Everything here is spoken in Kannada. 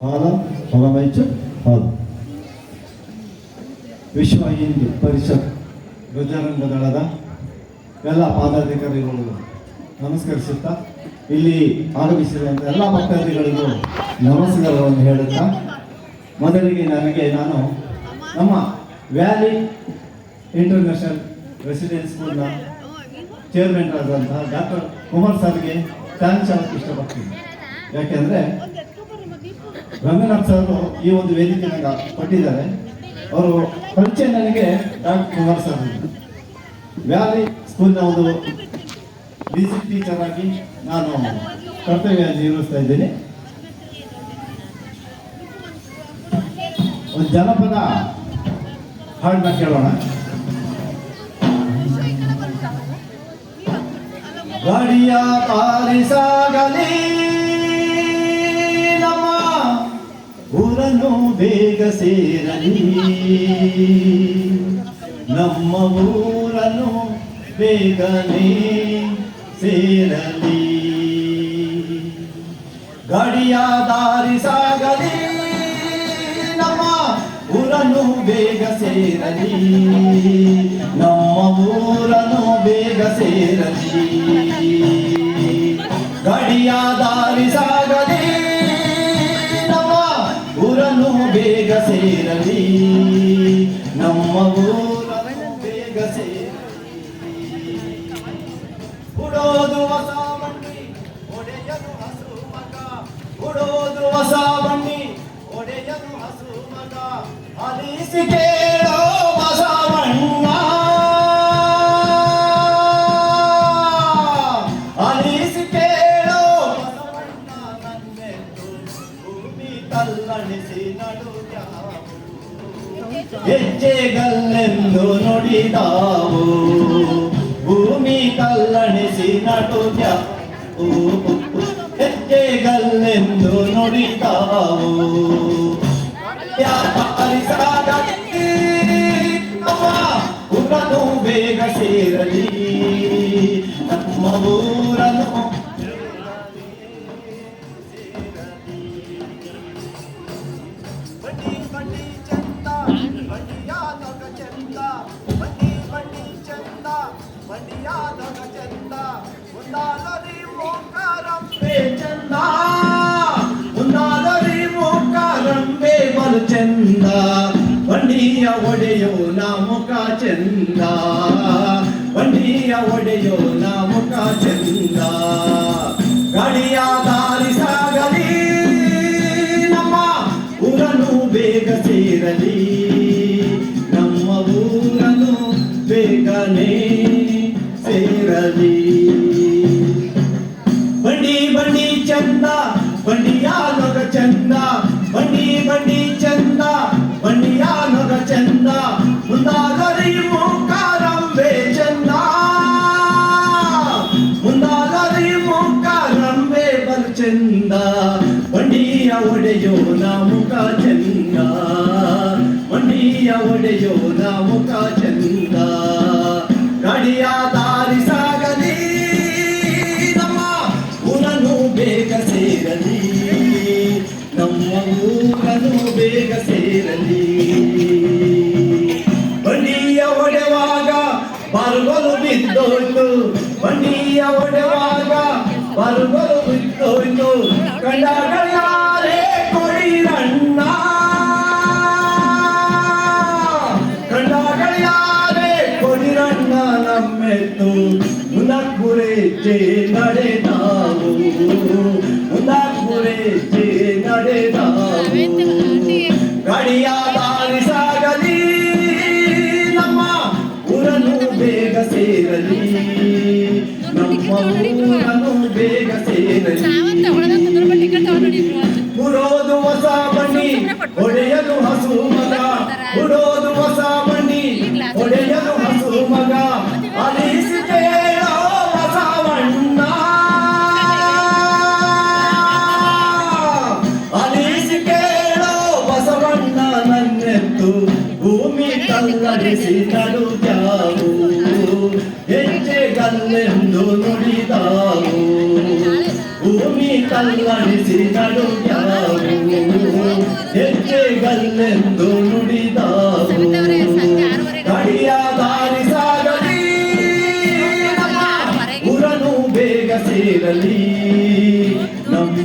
ಹೊರಮೈಚು ಹಾಲ್. ವಿಶ್ವ ಹಿಂದೂ ಪರಿಷತ್ ಧ್ವಜರಂಗ ದಳದ ಎಲ್ಲ ಪಾದಾಧಿಕಾರಿಗಳು ನಮಸ್ಕರಿಸುತ್ತಾ, ಇಲ್ಲಿ ಆಗಮಿಸಿರುವಂಥ ಎಲ್ಲ ಭಕ್ತಾದಿಗಳಿಗೂ ನಮಸ್ಕಾರವನ್ನು ಹೇಳುತ್ತಾ, ಮೊದಲಿಗೆ ನನಗೆ ನಾನು ನಮ್ಮ ವ್ಯಾಲಿ ಇಂಟರ್ನ್ಯಾಷನಲ್ ರೆಸಿಡೆನ್ಸ್ ಸ್ಕೂಲ್ನ ಚೇರ್ಮನ್ ಆದಂತಹ ಡಾಕ್ಟರ್ ಕುಮಾರ್ ಸರ್ಗೆ ಥ್ಯಾಂಕ್ಸ್ ಹೇಳಕ್ಕೆ ಇಷ್ಟಪಡ್ತೀನಿ. ಯಾಕೆಂದರೆ ರಂಗನಾಥ್ ಸರ್ ಈ ಒಂದು ವೇದಿಕೆಯಾಗ ಕೊಟ್ಟಿದ್ದಾರೆ. ಅವರು ಪರಿಚಯ ನನಗೆ ಡಾಕ್ಟರ್ ಕುಮಾರ್ ಸರ್ ವ್ಯಾಲಿ ಸ್ಕೂಲ್ನ ಒಂದು ಮ್ಯೂಸಿಕ್ ಟೀಚರ್ ಆಗಿ ನಾನು ಕರ್ತವ್ಯ ನಿರ್ವಹಿಸ್ತಾ ಇದ್ದೀನಿ. ಒಂದು ಜನಪದ ಹಾಡನ್ನ ಕೇಳೋಣ. ಗಾಡಿಯ ಪಾಲಿಸಾಗಲಿ ಊರನ್ನು ಬೇಗ ಸೇರಲಿ. ನಮ್ಮ ಊರನು ಬೇಗನೆ ಸೇರಲಿ. ಗಡಿಯ ದಾರಿ ಸಾಗಲಿ. ನಮ್ಮ ಊರನ್ನು ಬೇಗ ಸೇರಲಿ. ಸೇರಲಿ ನಮ್ಮ ಊರನ್ನು ಬೇಗ ಸೇರಲಿ ಉಡೋದು ಹೊಸ ಬಣ್ಣಿ ಒಡೆಯನು ಹಸು ಮಗ ಉಡೋದು ಹೊಸ ಬಣ್ಣಿ ಒಡೆಯನು ಹಸು ಮಗ ಅಲಿಸಿ ಕೇಳೋ ಹೆಜ್ಜೆಗಲ್ಲೆಂದು ನುಡಿದಾವು. ಭೂಮಿ ಕಲ್ಲಣಿಸಿ ನಟುತ್ಯ. ಹೆಜ್ಜೆಗಲ್ಲೆಂದು ನುಡಿದಾವು. ನಮ್ಮ ಊರನ್ನು ಬೇಗ ಸೇರಲಿ. ನಮ್ಮ ಊರನ್ನು ಬಂಡಿಯ ಒಡೆಯೋ ನಾ ಮುಖ ಚಂದ. ಬಂಡಿಯ ಒಡೆಯೋ ನಾ ಮುಖ ಚಂದ. ಗಾಡಿಯ ದಾರಿ ಸಾಗಲಿ, ನಮ್ಮ ಊರನು ಬೇಗ ಸೇರಲಿ. ನಮ್ಮ ಊರನ್ನು ಬೇಗನೆ ಸೇರಲಿ. ಬಂಡಿಯ ಒಡೆಯೋ ನಾ ಮುಖ ಚಂದ. ಮಣಿಯ ಒಡೆಯೋ ನಾ ಮುಖ ಚಂದ. ಗಡಿಯ ದಾರಿ ಸಾಗಲಿ, ನಮ್ಮ ಊರನ್ನು ಬೇಗ ಸೇರಲಿ. ನಮ್ಮ ಊರನ್ನು ಬೇಗ ಸೇರಲಿ. ಬಂಡಿಯ ಒಡೆವಾಗ ಬರುಗಳು ಬಿದ್ದೋಯ್ತು. ಬಂಡಿಯ ಒಡೆವಾಗ ಬರುಗಳು ಬಿದ್ದೋಯ್ತು. ಕಂಡಗಳಾರೆ ಕೊಡಿರಣ್ಣ ಕಂಡಗಳಾರೆ ಕೊಡಿರಣ್ಣ ನಮ್ಮೆತ್ತು ಮುನಕ್ಕುರೆಚ್ಚೆ ನಡೆದಾವು ಮುನಕ್ಕುರೆಚ್ಚೆ ನಡೆದಾವು ಗಾಡಿಯ ದಾರಿ ಸಾಗಲಿ ನಮ್ಮ ಊರನ್ನು ಬೇಗ ಸೇರಲಿ ನಮ್ಮ ಊರನ್ನು ಬೇಗ ಸೇರಲಿ ನನ್ನೆತ್ತು ಭೂಮಿ ಕಲ್ಲಡಿಸಿ ನಡುತ್ಯಾವು ಹೆಜ್ಜೆಗಲ್ಲೆಂದು ನುಡಿದಾವು ಭೂಮಿ ಕಲ್ಲಡಿಸಿ ನಡುಗ್ಯಾವು ನನ್ನೆಂದು ನುಡಿದಾವು ಸವಿತವ್ರೆ, ಸಂಜೆ ಆರೂವರೆಗೆ. ಗಡಿಯ ದಾರಿ ಸಾಗಲಿ ನಮ್ಮ ಊರನು ಬೇಗ ಸೇರಲಿ ನಮ್ಮ